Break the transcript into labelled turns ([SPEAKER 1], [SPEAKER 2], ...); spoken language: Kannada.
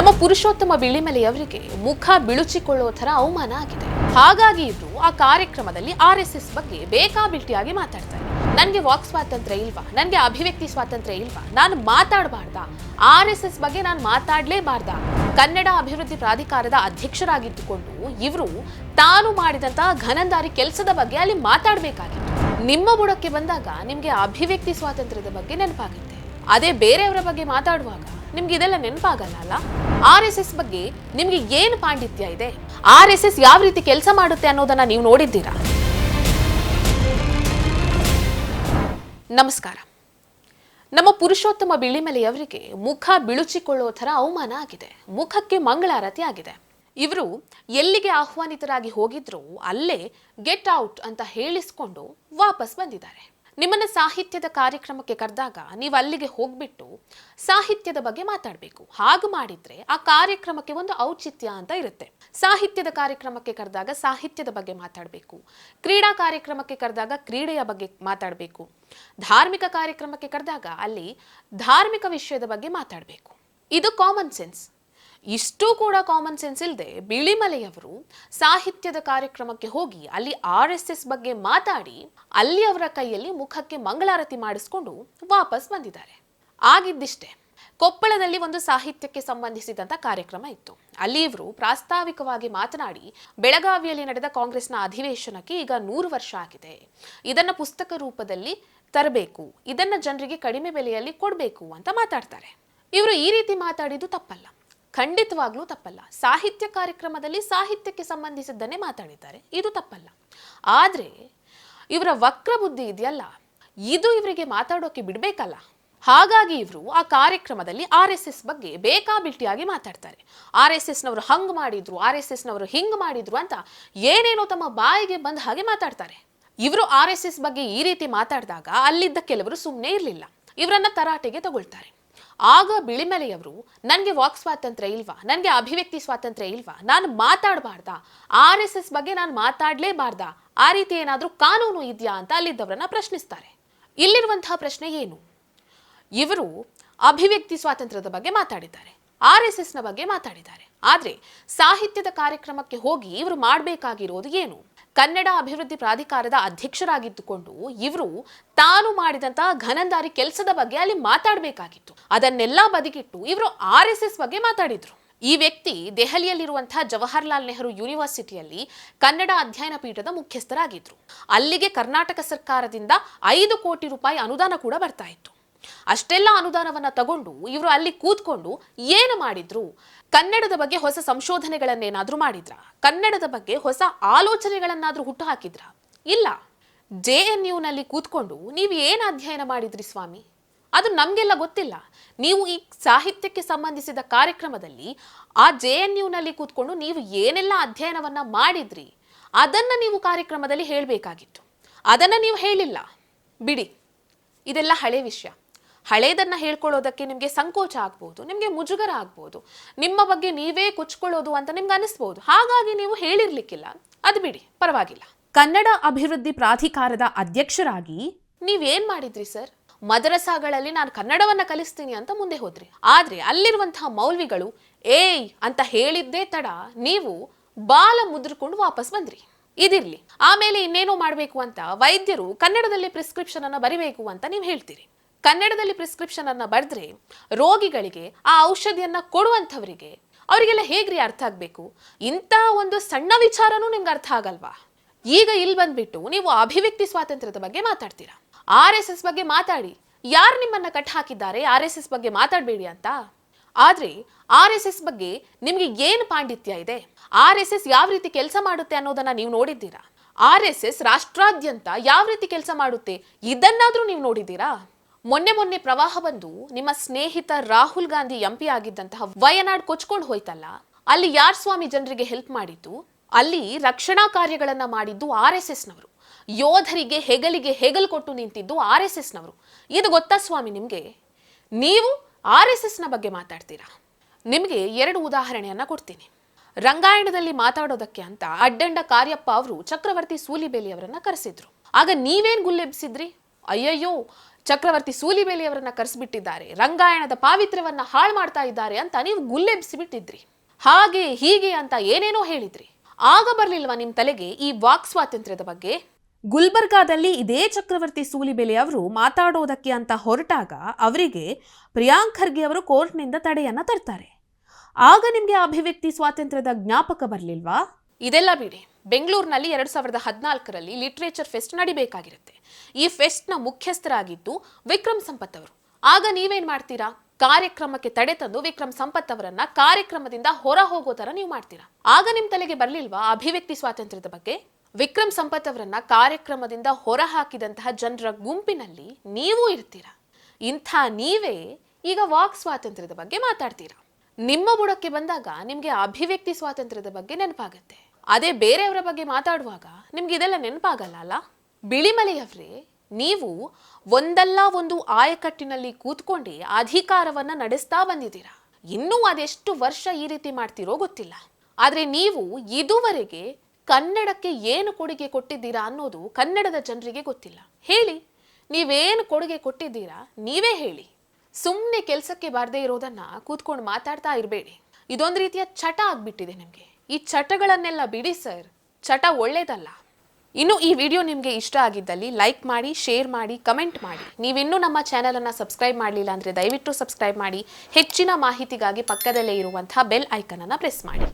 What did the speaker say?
[SPEAKER 1] ನಮ್ಮ ಪುರುಷೋತ್ತಮ ಬಿಳಿಮಲೆಯವರಿಗೆ ಮುಖ ಬಿಳುಚಿಕೊಳ್ಳುವ ಥರ ಅವಮಾನ ಆಗಿದೆ. ಹಾಗಾಗಿ ಇವರು ಆ ಕಾರ್ಯಕ್ರಮದಲ್ಲಿ ಆರ್ ಎಸ್ ಎಸ್ ಬಗ್ಗೆ ಬೇಕಾಬಿಟ್ಟಿಯಾಗಿ ಮಾತಾಡ್ತಾರೆ ನನಗೆ ವಾಕ್ ಸ್ವಾತಂತ್ರ್ಯ ಇಲ್ವಾ? ನನಗೆ ಅಭಿವ್ಯಕ್ತಿ ಸ್ವಾತಂತ್ರ್ಯ ಇಲ್ವಾ? ನಾನು ಮಾತಾಡಬಾರ್ದಾ? ಆರ್ ಎಸ್ ಎಸ್ ಬಗ್ಗೆ ನಾನು ಮಾತಾಡಲೇಬಾರ್ದಾ? ಕನ್ನಡ ಅಭಿವೃದ್ಧಿ ಪ್ರಾಧಿಕಾರದ ಅಧ್ಯಕ್ಷರಾಗಿದ್ದುಕೊಂಡು ಇವರು ತಾನು ಮಾಡಿದಂತಹ ಘನಂದಾರಿ ಕೆಲಸದ ಬಗ್ಗೆ ಅಲ್ಲಿ ಮಾತಾಡಬೇಕಾಗಿತ್ತು. ನಿಮ್ಮ ಬುಡಕ್ಕೆ ಬಂದಾಗ ನಿಮಗೆ ಅಭಿವ್ಯಕ್ತಿ ಸ್ವಾತಂತ್ರ್ಯದ ಬಗ್ಗೆ ನೆನಪಾಗುತ್ತೆ. ಅದೇ ಬೇರೆಯವರ ಬಗ್ಗೆ ಮಾತಾಡುವಾಗ ನಿಮ್ಗೆ ಇದೆಲ್ಲ ನೆನಪಾಗಲ್ಲ ಅಲ್ಲ? ಆರ್ ಎಸ್ ಎಸ್ ಬಗ್ಗೆ ನಿಮ್ಗೆ ಏನು ಪಾಂಡಿತ್ಯ ಇದೆ? ಆರ್ ಎಸ್ ಎಸ್ ಯಾವ ರೀತಿ ಕೆಲಸ ಮಾಡುತ್ತೆ ಅನ್ನೋದನ್ನ ನೀವು ನೋಡಿದ್ದೀರಾ? ನಮಸ್ಕಾರ. ನಮ್ಮ ಪುರುಷೋತ್ತಮ ಬಿಳಿಮಲೆಯವರಿಗೆ ಮುಖ ಬಿಳುಚಿಕೊಳ್ಳುವ ಥರ ಅವಮಾನ ಆಗಿದೆ. ಮುಖಕ್ಕೆ ಮಂಗಳಾರತಿ ಆಗಿದೆ. ಇವರು ಎಲ್ಲಿಗೆ ಆಹ್ವಾನಿತರಾಗಿ ಹೋಗಿದ್ರು ಅಲ್ಲೇ ಗೆಟ್ ಔಟ್ ಅಂತ ಹೇಳಿಸ್ಕೊಂಡು ವಾಪಸ್ ಬಂದಿದ್ದಾರೆ. ನಿಮ್ಮನ್ನ ಸಾಹಿತ್ಯದ ಕಾರ್ಯಕ್ರಮಕ್ಕೆ ಕರೆದಾಗ ನೀವು ಅಲ್ಲಿಗೆ ಹೋಗ್ಬಿಟ್ಟು ಸಾಹಿತ್ಯದ ಬಗ್ಗೆ ಮಾತಾಡಬೇಕು. ಹಾಗೆ ಮಾಡಿದ್ರೆ ಆ ಕಾರ್ಯಕ್ರಮಕ್ಕೆ ಒಂದು ಔಚಿತ್ಯ ಅಂತ ಇರುತ್ತೆ. ಸಾಹಿತ್ಯದ ಕಾರ್ಯಕ್ರಮಕ್ಕೆ ಕರೆದಾಗ ಸಾಹಿತ್ಯದ ಬಗ್ಗೆ ಮಾತಾಡಬೇಕು. ಕ್ರೀಡಾ ಕಾರ್ಯಕ್ರಮಕ್ಕೆ ಕರೆದಾಗ ಕ್ರೀಡೆಯ ಬಗ್ಗೆ ಮಾತಾಡಬೇಕು. ಧಾರ್ಮಿಕ ಕಾರ್ಯಕ್ರಮಕ್ಕೆ ಕರೆದಾಗ ಅಲ್ಲಿ ಧಾರ್ಮಿಕ ವಿಷಯದ ಬಗ್ಗೆ ಮಾತಾಡಬೇಕು. ಇದು ಕಾಮನ್ ಸೆನ್ಸ್ ಇಷ್ಟೂ ಕೂಡ ಕಾಮನ್ ಸೆನ್ಸ್ ಇಲ್ಲದೆ ಬಿಳಿಮಲೆಯವರು ಸಾಹಿತ್ಯದ ಕಾರ್ಯಕ್ರಮಕ್ಕೆ ಹೋಗಿ ಅಲ್ಲಿ ಆರ್ ಎಸ್ ಎಸ್ ಬಗ್ಗೆ ಮಾತಾಡಿ ಅಲ್ಲಿ ಅವರ ಕೈಯಲ್ಲಿ ಮುಖಕ್ಕೆ ಮಂಗಳಾರತಿ ಮಾಡಿಸ್ಕೊಂಡು ವಾಪಸ್ ಬಂದಿದ್ದಾರೆ. ಆಗಿದ್ದಿಷ್ಟೇ, ಕೊಪ್ಪಳದಲ್ಲಿ ಒಂದು ಸಾಹಿತ್ಯಕ್ಕೆ ಸಂಬಂಧಿಸಿದಂತ ಕಾರ್ಯಕ್ರಮ ಇತ್ತು. ಅಲ್ಲಿ ಇವರು ಪ್ರಾಸ್ತಾವಿಕವಾಗಿ ಮಾತನಾಡಿ, ಬೆಳಗಾವಿಯಲ್ಲಿ ನಡೆದ ಕಾಂಗ್ರೆಸ್ನ ಅಧಿವೇಶನಕ್ಕೆ ಈಗ ನೂರು ವರ್ಷ ಆಗಿದೆ. ಇದನ್ನ ಪುಸ್ತಕ ರೂಪದಲ್ಲಿ ತರಬೇಕು, ಇದನ್ನ ಜನರಿಗೆ ಕಡಿಮೆ ಬೆಲೆಯಲ್ಲಿ ಕೊಡಬೇಕು ಅಂತ ಮಾತಾಡ್ತಾರೆ. ಇವರು ಈ ರೀತಿ ಮಾತಾಡಿದ್ದು ತಪ್ಪಲ್ಲ. ಖಂಡಿತವಾಗ್ಲೂ ತಪ್ಪಲ್ಲ. ಸಾಹಿತ್ಯ ಕಾರ್ಯಕ್ರಮದಲ್ಲಿ ಸಾಹಿತ್ಯಕ್ಕೆ ಸಂಬಂಧಿಸಿದ್ದನ್ನೇ ಮಾತಾಡಿದ್ದಾರೆ. ಇದು ತಪ್ಪಲ್ಲ. ಆದ್ರೆ ಇವರ ವಕ್ರ ಬುದ್ಧಿ ಇದೆಯಲ್ಲ? ಇದು ಇವರಿಗೆ ಮಾತಾಡೋಕೆ ಬಿಡಬೇಕಲ್ಲ. ಹಾಗಾಗಿ ಇವರು ಆ ಕಾರ್ಯಕ್ರಮದಲ್ಲಿ ಆರ್ ಎಸ್ ಎಸ್ ಬಗ್ಗೆ ಬೇಕಾಬಿಟ್ಟಿಯಾಗಿ ಮಾತಾಡ್ತಾರೆ. ಆರ್ ಎಸ್ ಎಸ್ನವರು ಹಂಗ್ ಮಾಡಿದ್ರು, ಆರ್ ಎಸ್ ಎಸ್ನವರು ಹಿಂಗ್ ಮಾಡಿದ್ರು ಅಂತ ಏನೇನೋ ತಮ್ಮ ಬಾಯಿಗೆ ಬಂದ ಹಾಗೆ ಮಾತಾಡ್ತಾರೆ. ಇವರು ಆರ್ ಎಸ್ ಎಸ್ ಬಗ್ಗೆ ಈ ರೀತಿ ಮಾತಾಡಿದಾಗ ಅಲ್ಲಿದ್ದ ಕೆಲವರು ಸುಮ್ಮನೆ ಇರಲಿಲ್ಲ. ಇವರನ್ನ ತರಾಟೆಗೆ ತಗೊಳ್ತಾರೆ. ಆಗ ಬಿಳಿಮಲೆಯವರು, ನನಗೆ ವಾಕ್ ಸ್ವಾತಂತ್ರ್ಯ ಇಲ್ವಾ? ನನಗೆ ಅಭಿವ್ಯಕ್ತಿ ಸ್ವಾತಂತ್ರ್ಯ ಇಲ್ವಾ? ನಾನು ಮಾತಾಡಬಾರ್ದಾ? ಆರ್ ಎಸ್ ಎಸ್ ಬಗ್ಗೆ ನಾನು ಮಾತಾಡಲೇಬಾರ್ದ? ಆ ರೀತಿ ಏನಾದರೂ ಕಾನೂನು ಇದೆಯಾ ಅಂತ ಅಲ್ಲಿದ್ದವರನ್ನ ಪ್ರಶ್ನಿಸ್ತಾರೆ. ಇಲ್ಲಿರುವಂತಹ ಪ್ರಶ್ನೆ ಏನು? ಇವರು ಅಭಿವ್ಯಕ್ತಿ ಸ್ವಾತಂತ್ರ್ಯದ ಬಗ್ಗೆ ಮಾತಾಡಿದ್ದಾರೆ. ಆರ್ ಎಸ್ ಎಸ್ನ ಬಗ್ಗೆ ಮಾತಾಡಿದ್ದಾರೆ. ಆದರೆ ಸಾಹಿತ್ಯದ ಕಾರ್ಯಕ್ರಮಕ್ಕೆ ಹೋಗಿ ಇವರು ಮಾಡಬೇಕಾಗಿರೋದು ಏನು? ಕನ್ನಡ ಅಭಿವೃದ್ಧಿ ಪ್ರಾಧಿಕಾರದ ಅಧ್ಯಕ್ಷರಾಗಿದ್ದುಕೊಂಡು ಇವರು ತಾನು ಮಾಡಿದಂತಹ ಘನಂದಾರಿ ಕೆಲಸದ ಬಗ್ಗೆ ಅಲ್ಲಿ ಮಾತಾಡಬೇಕಾಗಿತ್ತು. ಅದನ್ನೆಲ್ಲ ಬದಿಗಿಟ್ಟು ಇವರು ಆರ್ ಎಸ್ ಬಗ್ಗೆ ಮಾತಾಡಿದ್ರು. ಈ ವ್ಯಕ್ತಿ ದೆಹಲಿಯಲ್ಲಿರುವಂತಹ ಜವಾಹರಲಾಲ್ ನೆಹರು ಯೂನಿವರ್ಸಿಟಿಯಲ್ಲಿ ಕನ್ನಡ ಅಧ್ಯಯನ ಪೀಠದ ಮುಖ್ಯಸ್ಥರಾಗಿದ್ರು. ಅಲ್ಲಿಗೆ ಕರ್ನಾಟಕ ಸರ್ಕಾರದಿಂದ ಐದು ಕೋಟಿ ರೂಪಾಯಿ ಅನುದಾನ ಕೂಡ ಬರ್ತಾ ಇತ್ತು. ಅಷ್ಟೆಲ್ಲ ಅನುದಾನವನ್ನ ತಗೊಂಡು ಇವರು ಅಲ್ಲಿ ಕೂತ್ಕೊಂಡು ಏನು ಮಾಡಿದ್ರು? ಕನ್ನಡದ ಬಗ್ಗೆ ಹೊಸ ಸಂಶೋಧನೆಗಳನ್ನೇನಾದ್ರೂ ಮಾಡಿದ್ರ? ಕನ್ನಡದ ಬಗ್ಗೆ ಹೊಸ ಆಲೋಚನೆಗಳನ್ನಾದ್ರೂ ಹುಟ್ಟು ಹಾಕಿದ್ರ? ಇಲ್ಲ. ಜೆ ಎನ್ ಯುನಲ್ಲಿ ಕೂತ್ಕೊಂಡು ನೀವು ಏನು ಅಧ್ಯಯನ ಮಾಡಿದ್ರಿ ಸ್ವಾಮಿ? ಅದು ನಮಗೆಲ್ಲ ಗೊತ್ತಿಲ್ಲ. ನೀವು ಈ ಸಾಹಿತ್ಯಕ್ಕೆ ಸಂಬಂಧಿಸಿದ ಕಾರ್ಯಕ್ರಮದಲ್ಲಿ ಆ ಜೆ ಎನ್ ಯುನಲ್ಲಿ ಕೂತ್ಕೊಂಡು ನೀವು ಏನೆಲ್ಲ ಅಧ್ಯಯನವನ್ನ ಮಾಡಿದ್ರಿ? ಅದನ್ನ ನೀವು ಕಾರ್ಯಕ್ರಮದಲ್ಲಿ ಹೇಳಬೇಕಾಗಿತ್ತು. ಅದನ್ನ ನೀವು ಹೇಳಿಲ್ಲ. ಬಿಡಿ. ಇದೆಲ್ಲ ಹಳೆ ವಿಷಯ. ಹಳೇದನ್ನ ಹೇಳ್ಕೊಳ್ಳೋದಕ್ಕೆ ನಿಮಗೆ ಸಂಕೋಚ ಆಗ್ಬೋದು ನಿಮಗೆ ಮುಜುಗರ ಆಗ್ಬೋದು ನಿಮ್ಮ ಬಗ್ಗೆ ನೀವೇ ಕೊಚ್ಕೊಳ್ಳೋದು ಅಂತ ನಿಮ್ಗೆ ಅನಿಸ್ಬೋದು. ಹಾಗಾಗಿ ನೀವು ಹೇಳಿರ್ಲಿಕ್ಕಿಲ್ಲ. ಅದು ಬಿಡಿ ಪರವಾಗಿಲ್ಲ. ಕನ್ನಡ ಅಭಿವೃದ್ಧಿ ಪ್ರಾಧಿಕಾರದ ಅಧ್ಯಕ್ಷರಾಗಿ ನೀವೇನ್ ಮಾಡಿದ್ರಿ ಸರ್? ಮದರಸಾಗಳಲ್ಲಿ ನಾನು ಕನ್ನಡವನ್ನ ಕಲಿಸ್ತೀನಿ ಅಂತ ಮುಂದೆ ಹೋದ್ರಿ. ಆದ್ರೆ ಅಲ್ಲಿರುವಂತಹ ಮೌಲ್ವಿಗಳು ಏಯ್ ಅಂತ ಹೇಳಿದ್ದೇ ತಡ ನೀವು ಬಾಲ ಮುದ್ರಕೊಂಡು ವಾಪಸ್ ಬಂದ್ರಿ. ಇದಿರ್ಲಿ. ಆಮೇಲೆ ಇನ್ನೇನೋ ಮಾಡಬೇಕು ಅಂತ ವೈದ್ಯರು ಕನ್ನಡದಲ್ಲಿ ಪ್ರಿಸ್ಕ್ರಿಪ್ಷನ್ ಅನ್ನ ಬರಿಬೇಕು ಅಂತ ನೀವು ಹೇಳ್ತೀರಿ. ಕನ್ನಡದಲ್ಲಿ ಪ್ರಿಸ್ಕ್ರಿಪ್ಷನ್ ಅನ್ನ ಬರೆದ್ರೆ ರೋಗಿಗಳಿಗೆ ಆ ಔಷಧಿಯನ್ನ ಕೊಡುವಂಥವರಿಗೆ ಅವರಿಗೆಲ್ಲ ಹೇಗ್ರಿ ಅರ್ಥ ಆಗ್ಬೇಕು? ಇಂತಹ ಒಂದು ಸಣ್ಣ ವಿಚಾರನೂ ನಿಮ್ಗೆ ಅರ್ಥ ಆಗಲ್ವಾ? ಈಗ ಇಲ್ಲಿ ಬಂದ್ಬಿಟ್ಟು ನೀವು ಅಭಿವ್ಯಕ್ತಿ ಸ್ವಾತಂತ್ರ್ಯದ ಬಗ್ಗೆ ಮಾತಾಡ್ತೀರಾ? ಆರ್ ಎಸ್ ಎಸ್ ಬಗ್ಗೆ ಮಾತಾಡಿ. ಯಾರು ನಿಮ್ಮನ್ನ ಕಟ್ ಹಾಕಿದ್ದಾರೆ ಆರ್ ಎಸ್ ಎಸ್ ಬಗ್ಗೆ ಮಾತಾಡಬೇಡಿ ಅಂತ? ಆದ್ರೆ ಆರ್ ಎಸ್ ಎಸ್ ಬಗ್ಗೆ ನಿಮ್ಗೆ ಏನು ಪಾಂಡಿತ್ಯ ಇದೆ? ಆರ್ ಎಸ್ ಎಸ್ ಯಾವ ರೀತಿ ಕೆಲಸ ಮಾಡುತ್ತೆ ಅನ್ನೋದನ್ನ ನೀವು ನೋಡಿದ್ದೀರಾ? ಆರ್ ಎಸ್ ಎಸ್ ರಾಷ್ಟ್ರಾದ್ಯಂತ ಯಾವ ರೀತಿ ಕೆಲಸ ಮಾಡುತ್ತೆ? ಇದನ್ನಾದ್ರೂ ನೀವು ನೋಡಿದ್ದೀರಾ? ಮೊನ್ನೆ ಮೊನ್ನೆ ಪ್ರವಾಹ ಬಂದು ನಿಮ್ಮ ಸ್ನೇಹಿತ ರಾಹುಲ್ ಗಾಂಧಿ ಎಂಪಿ ಆಗಿದ್ದಂತಹ ವಯನಾಡ್ ಕೊಚ್ಕೊಂಡು ಹೋಯ್ತಲ್ಲ, ಅಲ್ಲಿ ಯಾರ್ ಸ್ವಾಮಿ ಜನರಿಗೆ ಹೆಲ್ಪ್ ಮಾಡಿದ್ದು? ಅಲ್ಲಿ ರಕ್ಷಣಾ ಕಾರ್ಯಗಳನ್ನ ಮಾಡಿದ್ದು ಆರ್ ಎಸ್ ಎಸ್ನವರು. ಯೋಧರಿಗೆ ಹೆಗಲಿಗೆ ಹೆಗಲು ಕೊಟ್ಟು ನಿಂತಿದ್ದು ಆರ್ ಎಸ್ ಎಸ್ನವರು. ಇದು ಗೊತ್ತಾ ಸ್ವಾಮಿ ನಿಮ್ಗೆ? ನೀವು ಆರ್ ಎಸ್ ಎಸ್ನ ಬಗ್ಗೆ ಮಾತಾಡ್ತೀರಾ? ನಿಮಗೆ ಎರಡು ಉದಾಹರಣೆಯನ್ನ ಕೊಡ್ತೀನಿ. ರಂಗಾಯಣದಲ್ಲಿ ಮಾತಾಡೋದಕ್ಕೆ ಅಂತ ಅಡ್ಡಂಡ ಕಾರ್ಯಪ್ಪ ಅವರು ಚಕ್ರವರ್ತಿ ಸೂಲಿಬೇಲಿ ಅವರನ್ನ ಕರೆಸಿದ್ರು. ಆಗ ನೀವೇನ್ ಗುಲ್ಲೆಬ್ಸಿದ್ರಿ? ಅಯ್ಯಯ್ಯೋ, ಚಕ್ರವರ್ತಿ ಸೂಲಿಬೇಲಿಯವರನ್ನ ಕರೆಸಿಬಿಟ್ಟಿದ್ದಾರೆ, ರಂಗಾಯಣದ ಪಾವಿತ್ರ್ಯವನ್ನ ಹಾಳು ಮಾಡ್ತಾ ಇದ್ದಾರೆ ಅಂತ ನೀವು ಗುಲ್ಲೆಬ್ಸಿಬಿಟ್ಟಿದ್ರಿ. ಹಾಗೆ ಹೀಗೆ ಅಂತ ಏನೇನೋ ಹೇಳಿದ್ರಿ. ಆಗ ಬರ್ಲಿಲ್ವಾ ನಿಮ್ಮ ತಲೆಗೆ ಈ ವಾಕ್ ಸ್ವಾತಂತ್ರ್ಯದ ಬಗ್ಗೆ? ಗುಲ್ಬರ್ಗಾದಲ್ಲಿ ಇದೇ ಚಕ್ರವರ್ತಿ ಸೂಲಿಬೆಲೆ ಅವರು ಮಾತಾಡೋದಕ್ಕೆ ಅಂತ ಹೊರಟಾಗ ಅವರಿಗೆ ಪ್ರಿಯಾಂಕ್ ಖರ್ಗೆ ಅವರು ಕೋರ್ಟ್ನಿಂದ ತಡೆಯನ್ನ ತರ್ತಾರೆ. ಆಗ ನಿಮಗೆ ಅಭಿವ್ಯಕ್ತಿ ಸ್ವಾತಂತ್ರ್ಯದ ಜ್ಞಾಪಕ ಬರಲಿಲ್ವಾ? ಇದೆಲ್ಲ ಬಿಡಿ. ಬೆಂಗಳೂರಿನಲ್ಲಿ ಎರಡು ಸಾವಿರದ ಹದಿನಾಲ್ಕರಲ್ಲಿ ಲಿಟ್ರೇಚರ್ ಫೆಸ್ಟ್ ನಡಿಬೇಕಾಗಿರುತ್ತೆ. ಈ ಫೆಸ್ಟ್ನ ಮುಖ್ಯಸ್ಥರಾಗಿದ್ದು ವಿಕ್ರಮ್ ಸಂಪತ್ ಅವರು. ಆಗ ನೀವೇನ್ ಮಾಡ್ತೀರಾ? ಕಾರ್ಯಕ್ರಮಕ್ಕೆ ತಡೆ ತಂದು ವಿಕ್ರಮ್ ಸಂಪತ್ ಅವರನ್ನ ಕಾರ್ಯಕ್ರಮದಿಂದ ಹೊರ ಹೋಗೋ ತರ ನೀವು ಮಾಡ್ತೀರಾ? ಆಗ ನಿಮ್ ತಲೆಗೆ ಬರ್ಲಿಲ್ವಾ ಅಭಿವ್ಯಕ್ತಿ ಸ್ವಾತಂತ್ರ್ಯದ ಬಗ್ಗೆ? ವಿಕ್ರಮ್ ಸಂಪತ್ ಅವರನ್ನ ಕಾರ್ಯಕ್ರಮದಿಂದ ಹೊರ ಹಾಕಿದಂತಹ ಜನರ ಗುಂಪಿನಲ್ಲಿ ನೀವು ಇರ್ತೀರಾ? ಇಂಥ ನೀವೇ ಈಗ ವಾಕ್ ಸ್ವಾತಂತ್ರ್ಯದ ಬಗ್ಗೆ ಮಾತಾಡ್ತೀರಾ? ನಿಮ್ಮ ಬುಡಕ್ಕೆ ಬಂದಾಗ ನಿಮ್ಗೆ ಅಭಿವ್ಯಕ್ತಿ ಸ್ವಾತಂತ್ರ್ಯದ ಬಗ್ಗೆ ನೆನಪಾಗತ್ತೆ. ಅದೇ ಬೇರೆಯವರ ಬಗ್ಗೆ ಮಾತಾಡುವಾಗ ನಿಮ್ಗೆ ಇದೆಲ್ಲ ನೆನಪಾಗಲ್ಲ ಅಲ್ಲ? ಬಿಳಿಮಲೆಯವರೇ, ನೀವು ಒಂದಲ್ಲ ಒಂದು ಆಯಕಟ್ಟಿನಲ್ಲಿ ಕೂತ್ಕೊಂಡು ಅಧಿಕಾರವನ್ನ ನಡೆಸ್ತಾ ಬಂದಿದ್ದೀರಾ? ಇನ್ನೂ ಅದೆಷ್ಟು ವರ್ಷ ಈ ರೀತಿ ಮಾಡ್ತಿರೋ ಗೊತ್ತಿಲ್ಲ. ಆದ್ರೆ ನೀವು ಇದುವರೆಗೆ ಕನ್ನಡಕ್ಕೆ ಏನು ಕೊಡುಗೆ ಕೊಟ್ಟಿದ್ದೀರಾ ಅನ್ನೋದು ಕನ್ನಡದ ಜನರಿಗೆ ಗೊತ್ತಿಲ್ಲ. ಹೇಳಿ, ನೀವೇನು ಕೊಡುಗೆ ಕೊಟ್ಟಿದ್ದೀರಾ ನೀವೇ ಹೇಳಿ. ಸುಮ್ಮನೆ ಕೆಲಸಕ್ಕೆ ಬಾರದೇ ಇರೋದನ್ನ ಕೂತ್ಕೊಂಡು ಮಾತಾಡ್ತಾ ಇರಬೇಡಿ. ಇದೊಂದು ರೀತಿಯ ಚಟ ಆಗ್ಬಿಟ್ಟಿದೆ ನಿಮಗೆ. ಈ ಚಟಗಳನ್ನೆಲ್ಲ ಬಿಡಿ, ಸರ್. ಚಟ ಒಳ್ಳೇದಲ್ಲ. ಇನ್ನು ಈ ವಿಡಿಯೋ ನಿಮಗೆ ಇಷ್ಟ ಆಗಿದ್ದಲ್ಲಿ ಲೈಕ್ ಮಾಡಿ, ಶೇರ್ ಮಾಡಿ, ಕಮೆಂಟ್ ಮಾಡಿ. ನೀವಿನ್ನೂ ನಮ್ಮ ಚಾನಲನ್ನು ಸಬ್ಸ್ಕ್ರೈಬ್ ಮಾಡಲಿಲ್ಲ ಅಂದರೆ ದಯವಿಟ್ಟು ಸಬ್ಸ್ಕ್ರೈಬ್ ಮಾಡಿ. ಹೆಚ್ಚಿನ ಮಾಹಿತಿಗಾಗಿ ಪಕ್ಕದಲ್ಲೇ ಇರುವಂತಹ ಬೆಲ್ ಐಕನನ್ನು ಪ್ರೆಸ್ ಮಾಡಿ.